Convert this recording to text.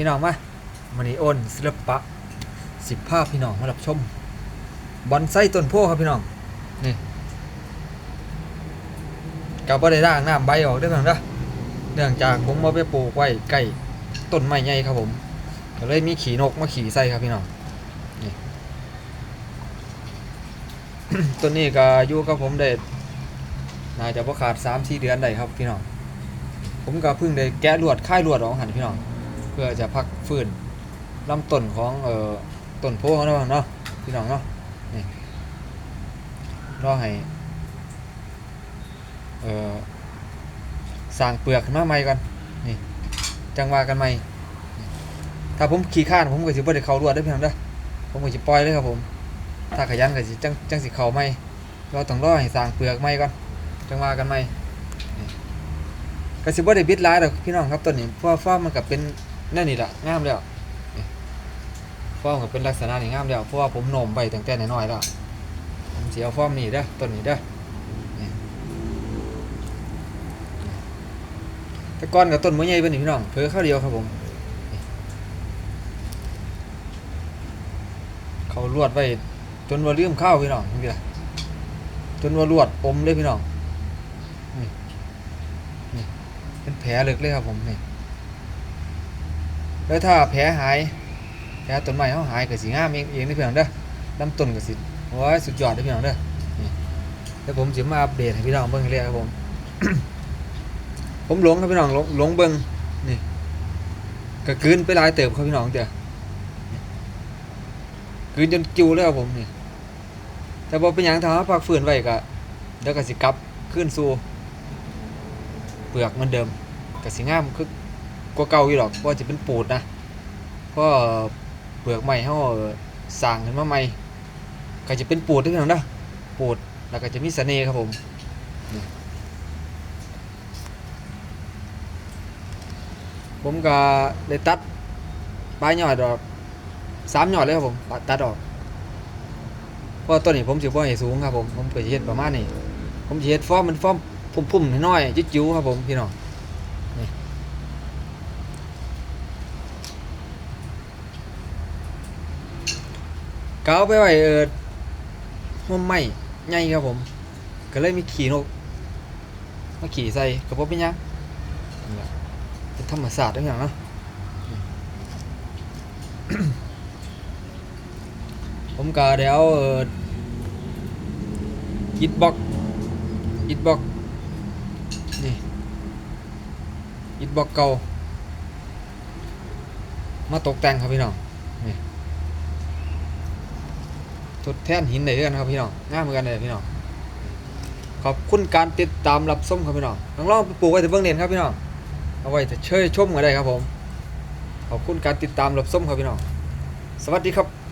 พี่น้องมามันนี้โอนศิลปะสิบภาพพี่น้องมารับชมบอนไซต้นโพครับพี่น้อง นี่กับบ่ได้ร่างน้ำใบออกได้อพี่น้องเด้อเนื่องจากผมเอาไปปลูกไว้ใกล้ต้นไม้ใหญ่ครับผมก็เลยมีขี่นกมาขี่ใส่ครับพี่น้องนี่ต้นนี้ก็อยู่กับผมได้น่าจะบ่ขาด3 4เดือนได้ครับพี่น้อง ผมก็เพิ่งได้แกะลวดค่ายลวดออกหันพี่น้อง พื่อจะพักฟื้นลำต้นของเอ่อต้นโพของเราเนาะพี่น้องเนาะนี่รอให้เอ่อสร้างเปลือกขึ้นมาใหม่ก่อนนี่จังว่ากันใหม่ถ้าผมขี่ข้านผมก็สิบ่ได้เข้ารวดได้อพี่น้องเด้อผมก็สิปล่อยเลยครับผม ถ้าขยันก็สิจังจังสิเข้าใหม่เราต้องรอให้สร้างเปลือกใหม่ก่อนจังว่ากันใหม่ก็สิบ่ได้บิดหลายดอกพี่น้องครับต้นนี้เพราะว่าฟ้าร์มมันก็เป็น นั่นนี่แหละงามแล้วฟอร์มก็เป็นลักษณะนี่งามแล้วเพราะว่าผมโหนมไปตั้งแต่น้อยๆแล้วผมสิเอาฟอร์มนี่เด้อต้นนี้เด้อนี่แต่ก่อนกับต้นมะใหญ่เป็นนี่พี่น้องเพิ่อข้าวเดียวครับผม เขาลวดไว้จนว่าลืมข้าวพี่น้องนี่ละจนว่าลวดอมเลยพี่น้องนี่นี่เป็นแผลเลึกเลยครับผมนี่ แล้วถ้าแผลหายแผลต้นไม้เขาหายก็สิงามเองเองนี่เพียงเด้อลำต้นก็สิโอ้ยสุดยอดเด้อพี่น้องเด้อนี่แล้วผมสิมาอัปเดตให้พี่น้องเบิ่งเรื่อยๆครับผม ผมหลงครับพี่น้องหลงหลงเบิ่งนี่ก็กลืนไปหลายเติบครับพี่น้องเด้อกลืนจนกิวเลยครับผมนี่แต่บ่เป็นหยังถ้าเราพักฟื้นไว้ก็เดี๋ยวก็สิกลับคืนสู่เปลือกเหมือนเดิมก็สิงามคือ กว่าเก่าอยู่หรอกเพราะว่าจะเป็นปูดนะเพราะเปลือกใหม่เขาสร้างขึ้นมาใหม่ก็จะเป็นปูดทุกอย่างนะปูดแล้วก็จะมีเสน่ห์ครับผมผมก็ได้ตัดปลายยอดออกสามยอดเลยครับผมตัดตัดออกเพราะตัวนี้ผมสิบ่ให้สูงครับผมผมก็จะเฮ็ดประมาณนี้ผมเฮ็ดฟอร์มมันฟอร์มพุ่มๆน้อยๆจิ๋วๆครับผมพี่น้อง ก็ เอาไปไว้เออห่มไม้ใหญ่ครับผม ก็เลยมีขี่นกมาขี่ใส่กระเพาะเป็นยังนั่นแหละเป็นธรรมศาสตร์ทุกอย่างนะผมก็เดี๋ยวเอออิดบ็อกอิดบ็อกนี่อิดบ็อกเก่ามาตกแต่งครับพี่น้อง ทดแทนหินได้ด้วยกันครับพี่น้องง่ายเหมือนกันเลยพี่น้องขอบคุณการติดตามรับส้มครับพี่น้องลองลองปลูกไว้แต่เบื้องเด่นครับพี่น้องเอาไว้จะเชยชมกันได้ครับผม ขอบคุณการติดตามรับส้มครับพี่น้อง สวัสดีครับ